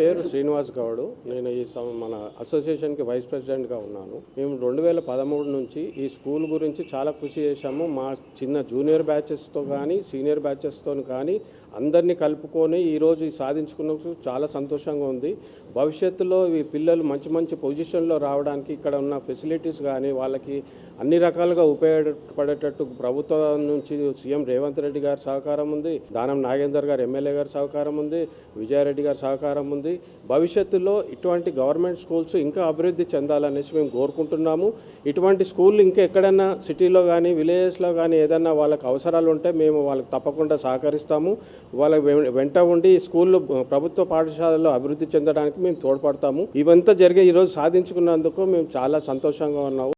పేరు శ్రీనివాస్ గౌడు. నేను ఈ మన అసోసియేషన్కి వైస్ ప్రెసిడెంట్గా ఉన్నాను. మేము రెండు వేల పదమూడు నుంచి ఈ స్కూల్ గురించి చాలా కృషి చేశాము. మా చిన్న జూనియర్ బ్యాచెస్తో కానీ సీనియర్ బ్యాచెస్తో కానీ అందరినీ కలుపుకొని ఈరోజు ఈ సాధించుకున్నందుకు చాలా సంతోషంగా ఉంది. భవిష్యత్తులో ఈ పిల్లలు మంచి మంచి పొజిషన్లో రావడానికి ఇక్కడ ఉన్న ఫెసిలిటీస్ కానీ వాళ్ళకి అన్ని రకాలుగా ఉపయోగపడేటట్టు ప్రభుత్వం నుంచి సీఎం రేవంత్ రెడ్డి గారి సహకారం ఉంది. దానం నాగేందర్ గారు ఎమ్మెల్యే గారి సహకారం ఉంది. విజయారెడ్డి గారి సహకారం ఉంది. భవిష్యత్తులో ఇటువంటి గవర్నమెంట్ స్కూల్స్ ఇంకా అభివృద్ధి చెందాలనేసి మేము కోరుకుంటున్నాము. ఇటువంటి స్కూల్ ఇంకా ఎక్కడైనా సిటీలో కానీ విలేజెస్లో కానీ ఏదైనా వాళ్ళకి అవసరాలు ఉంటే మేము వాళ్ళకి తప్పకుండా సహకరిస్తాము. వాళ్ళ వెంట ఉండి స్కూళ్ళు ప్రభుత్వ పాఠశాలలో అభివృద్ధి చెందడానికి మేము తోడ్పడతాము. ఇవంతా జరిగే ఈరోజు సాధించుకున్నందుకు మేము చాలా సంతోషంగా ఉన్నాము.